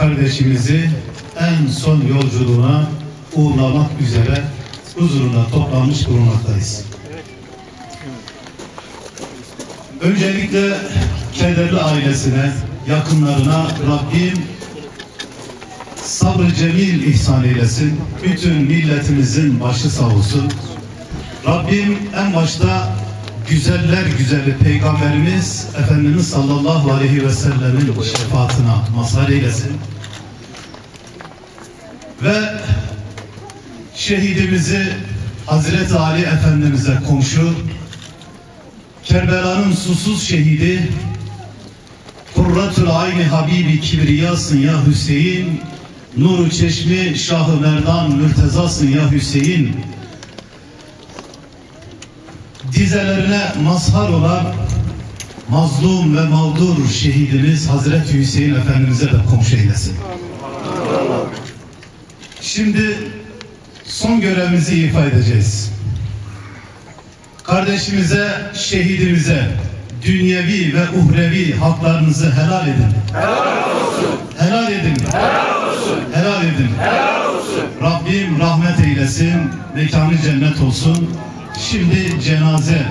kardeşimizi en son yolculuğuna uğurlamak üzere huzurunda toplanmış bulunmaktayız. Öncelikle kederli ailesine, yakınlarına Rabbim sabrı cemil ihsan eylesin. Bütün milletimizin başı sağ olsun. Rabbim en başta güzeller güzeli Peygamberimiz Efendimiz sallallahu aleyhi ve sellemin şefaatine mazhar eylesin. Ve şehidimizi Hazreti Ali Efendimiz'e komşu Kerbela'nın susuz şehidi Kurratul Ayni Habibi Kibriyasın ya Hüseyin Nuru Çeşmi Şahı Merdan Mürtezasın ya Hüseyin Dizelerine mazhar olan mazlum ve mağdur şehidimiz Hazreti Hüseyin Efendimiz'e de komşu eylesin. Şimdi son görevimizi ifa edeceğiz. Kardeşimize, şehidimize dünyevi ve uhrevi haklarınızı helal edin. Helal olsun. Helal edin. Helal olsun. Helal edin. Helal olsun. Rabbim rahmet eylesin, mekanı cennet olsun. Şimdi cenaze